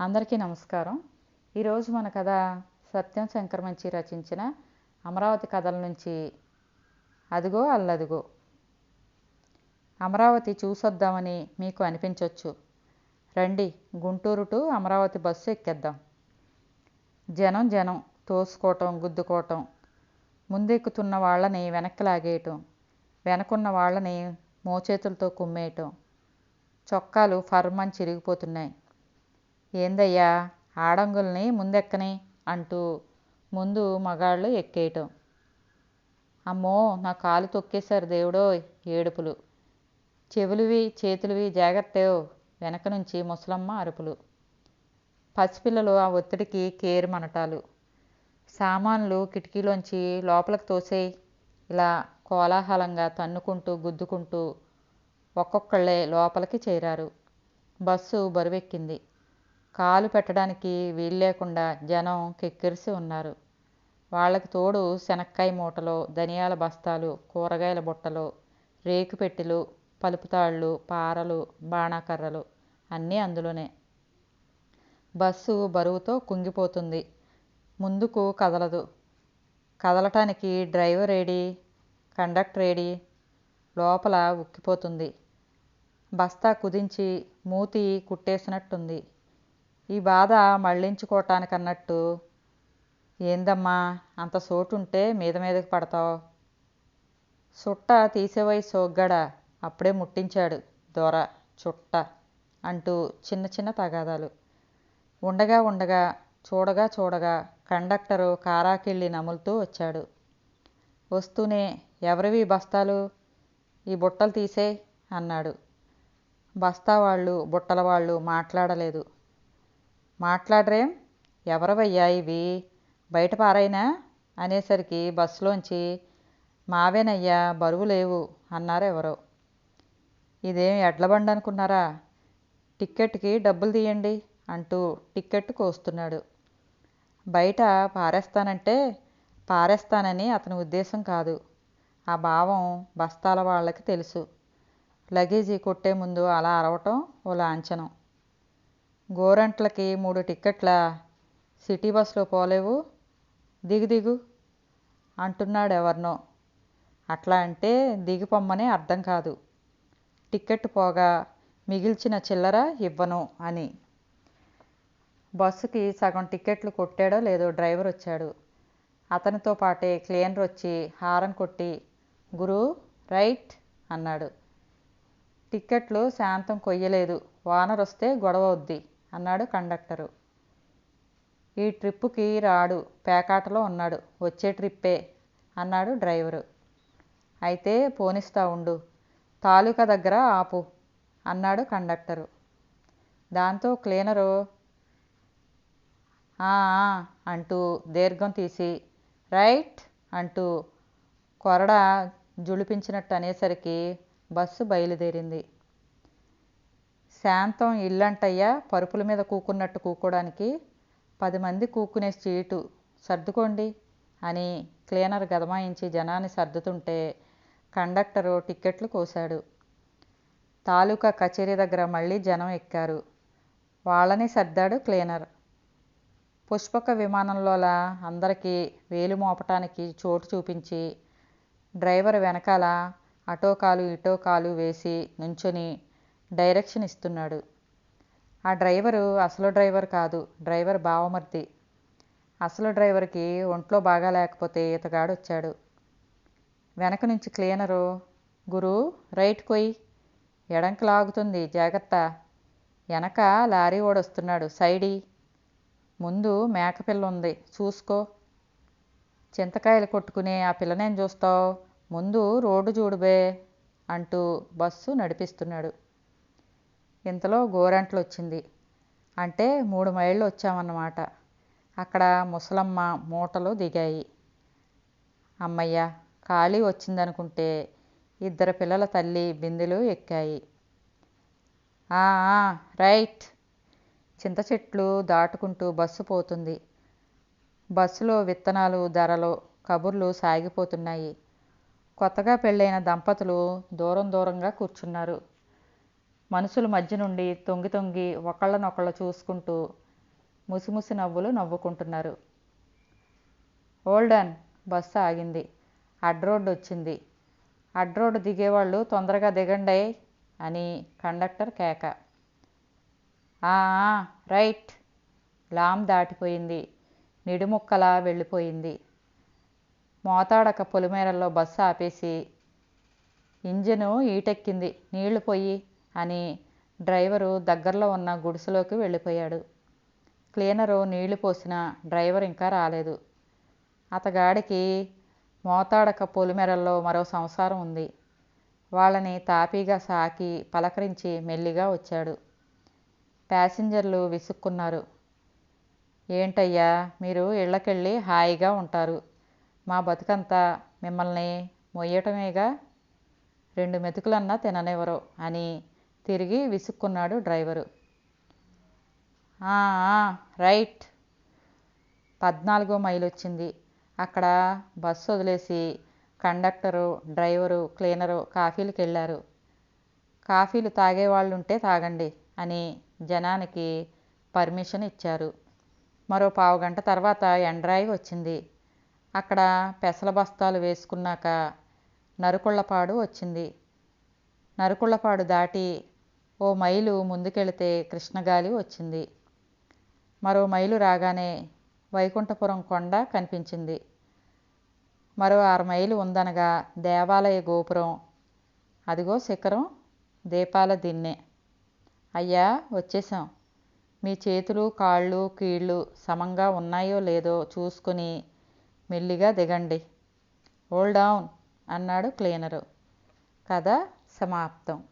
అందరికీ నమస్కారం. ఈరోజు మన కథ సత్యం శంకరమంచి రచించిన అమరావతి కథల నుంచి అదిగో అల్లదిగో. అమరావతి చూసొద్దామని మీకు అనిపించవచ్చు రండి గుంటూరు టు అమరావతి బస్సు ఎక్కేద్దాం. జనం జనం తోసుకోవటం గుద్దుకోవటం ముందెక్కుతున్న వాళ్ళని వెనక్కి లాగేయటం. వెనకున్న వాళ్ళని మోచేతులతో కుమ్మేయటం. చొక్కాలు ఫర్మని చిరిగిపోతున్నాయి. ఏందయ్యా ఆడంగుల్ని ముందెక్కని? అంటూ ముందు మగాళ్ళు ఎక్కేయటం. అమ్మో నా కాలు తొక్కేశారు దేవుడో ఏడుపులు. చెవులువి చేతులువి జాగ్రత్తయో వెనక నుంచి ముసలమ్మ అరుపులు. పసిపిల్లలు ఆ ఒత్తిడికి కేరు మనటాలు సామాన్లు కిటికీలోంచి లోపలికి తోసేయి. ఇలా కోలాహలంగా తన్నుకుంటూ గుద్దుకుంటూ ఒక్కొక్కళ్ళే లోపలికి చేరారు. బస్సు బరువెక్కింది. కాలు పెట్టడానికి వీలు లేకుండా జనం కెక్కిరిసి ఉన్నారు. వాళ్ళకి తోడు శనక్కాయ మూటలు ధనియాల బస్తాలు కూరగాయల బుట్టలు రేకు పెట్టెలు పలుపుతాళ్ళు పారలు బాణాకర్రలు అన్నీ అందులోనే. బస్సు బరువుతో కుంగిపోతుంది. ముందుకు కదలదు. కదలటానికి డ్రైవర్ ఏడి కండక్టర్ ఏడి లోపల ఉక్కిపోతుంది. బస్తా కుదించి మూతి కుట్టేసినట్టుంది. ఈ బాధ మళ్ళించుకోవటానికన్నట్టు ఏందమ్మా అంత సోటుంటే మీద మీదకి పడతావు? సుట్ట తీసేవై సోగ్గాడా అప్పుడే ముట్టించాడు దొర చుట్ట అంటూ చిన్న చిన్న తగాదాలు. ఉండగా ఉండగా చూడగా చూడగా కండక్టరు కారాకిళ్ళి నములుతూ వచ్చాడు. వస్తూనే ఎవరివి బస్తాలు? ఈ బుట్టలు తీసే అన్నాడు. బస్తా వాళ్ళు బుట్టల వాళ్ళు మాట్లాడలేదు. మాట్లాడరేం? ఎవరవయ్యా ఇవి? బయట పారైనా? అనేసరికి బస్సులోంచి మావేనయ్యా బరువు లేవు అన్నారు ఎవరో. ఇదేం ఎడ్ల బండి అనుకున్నారా? టిక్కెట్కి డబ్బులు తీయండి అంటూ టిక్కెట్ కోస్తున్నాడు బయట పారేస్తానంటే పారేస్తానని అతని ఉద్దేశం కాదు. ఆ భావం బస్తాల వాళ్ళకి తెలుసు. లగేజీ కొట్టే ముందు అలా అరవటం ఓ లాంఛనం. గోరంట్లకి మూడు టిక్కెట్ల సిటీ బస్సులో పోలేవు. దిగు దిగు అంటున్నాడు ఎవరినో అట్లా అంటే దిగిపోమ్మని అర్థం కాదు. టిక్కెట్ పోగా మిగిల్చిన చిల్లర ఇవ్వను అని. బస్సుకి సగం టిక్కెట్లు కొట్టాడో లేదో డ్రైవర్ వచ్చాడు. అతనితో పాటే క్లీనర్ వచ్చి హారన్ కొట్టి గురు రైట్ అన్నాడు. టిక్కెట్లు శాంతం కొయ్యలేదు. వానరొస్తే గొడవ వద్ది అన్నాడు కండక్టరు. ఈ ట్రిప్పుకి రాడు పేకాటలో ఉన్నాడు వచ్చే ట్రిప్పే అన్నాడు డ్రైవరు. అయితే పోనిస్తా ఉండు తాలూకా దగ్గర ఆపు అన్నాడు కండక్టరు. దాంతో క్లీనరు అంటూ దీర్ఘం తీసి రైట్ అంటూ కొరడ జుళిపించినట్టు అనేసరికి బస్సు బయలుదేరింది. శాంతం ఇల్లంటయ్యా పరుపుల మీద కూకున్నట్టు కూకోడానికి పది మంది కూకునే సీటు సర్దుకోండి అని క్లీనర్ గదమాయించి జనాన్ని సర్దుతుంటే కండక్టరు టిక్కెట్లు కోశాడు. తాలూకా కచేరీ దగ్గర మళ్ళీ జనం ఎక్కారు. వాళ్ళని సర్దాడు క్లీనర్. పుష్పక విమానంలోలా అందరికీ వేలు మోపటానికి చోటు చూపించి డ్రైవర్ వెనకాల అటో కాలు ఇటో కాలు వేసి నుంచొని డైరెక్షన్ ఇస్తున్నాడు. ఆ డ్రైవరు అసలు డ్రైవర్ కాదు డ్రైవర్ బావమర్ది. అసలు డ్రైవర్కి ఒంట్లో బాగా లేకపోతే ఇతగాడు వచ్చాడు వెనక నుంచి క్లీనరు గురు రైట్ కొయ్యి ఎడంకి లాగుతుంది జాగ్రత్త. వెనక లారీ ఓడొస్తున్నాడు సైడి. ముందు మేకపిల్ల ఉంది చూసుకో. చింతకాయలు కొట్టుకునే ఆ పిల్లనేం చూస్తావు? ముందు రోడ్డు చూడుబే అంటూ బస్సు నడిపిస్తున్నాడు. ఇంతలో గోరంట్లు వచ్చింది అంటే మూడు మైళ్ళు వచ్చామన్నమాట అక్కడ ముసలమ్మ మూటలు దిగాయి. అమ్మయ్య ఖాళీ వచ్చిందనుకుంటే ఇద్దరు పిల్లల తల్లి బిందెలు ఎక్కాయి. రైట్. చింత చెట్లు దాటుకుంటూ బస్సు పోతుంది. బస్సులో విత్తనాలు ధరలు కబుర్లు సాగిపోతున్నాయి. కొత్తగా పెళ్ళైన దంపతులు దూరం దూరంగా కూర్చున్నారు. మనుషుల మధ్య నుండి తొంగి తొంగి ఒకళ్ళనొకళ్ళు చూసుకుంటూ ముసిముసి నవ్వులు నవ్వుకుంటున్నారు. ఓల్డన్ బస్సు ఆగింది. అడ్రోడ్ వచ్చింది. అడ్రోడ్డు దిగేవాళ్ళు తొందరగా దిగండి అని కండక్టర్ కేక. "ఆ, రైట్. లామ్ దాటిపోయింది. నిడుముక్కలా వెళ్ళిపోయింది. మోతాడక పొలిమేరల్లో బస్సు ఆపేసి ఇంజను ఈటెక్కింది. నీళ్ళు పోయి అని డ్రైవరు దగ్గరలో ఉన్న గుడిసెలోకి వెళ్ళిపోయాడు. క్లీనరు నీళ్ళు పోసిన డ్రైవర్ ఇంకా రాలేదు. అతగాడికి మోతాడక పొలిమెరల్లో మరో సంసారం ఉంది. వాళ్ళని తాపీగా సాకి పలకరించి మెల్లిగా వచ్చాడు. ప్యాసింజర్లు విసుక్కున్నారు. ఏంటయ్యా మీరు ఇళ్ళకెళ్ళి హాయిగా ఉంటారు. మా బతుకంతా మిమ్మల్ని మొయ్యటమేగా? రెండు మెతుకులన్నా తిననివ్వరు అని తిరిగి విసుక్కున్నాడు డ్రైవరు. రైట్. పద్నాలుగో మైలు వచ్చింది అక్కడ బస్సు వదిలేసి కండక్టరు డ్రైవరు క్లీనరు కాఫీలకు వెళ్ళారు కాఫీలు తాగేవాళ్ళుంటే తాగండి అని జనానికి పర్మిషన్ ఇచ్చారు. మరో పావుగంట తర్వాత ఎండ్రాయి వచ్చింది. అక్కడ పెసల బస్తాలు వేసుకున్నాక నరుకుళ్ళపాడు వచ్చింది. నరుకుళ్ళపాడు దాటి ఓ మైలు ముందుకెళితే కృష్ణగాలి వచ్చింది. మరో మైలు రాగానే వైకుంఠపురం కొండ కనిపించింది. మరో ఆరు మైలు ఉందనగా దేవాలయ గోపురం. అదిగో శిఖరం దీపాల దిన్నె. అయ్యా వచ్చేసాం మీ చేతులు కాళ్ళు కీళ్ళు సమంగా ఉన్నాయో లేదో చూసుకుని మెల్లిగా దిగండి. హోల్డ్ డౌన్ అన్నాడు క్లీనరు. కథ సమాప్తం.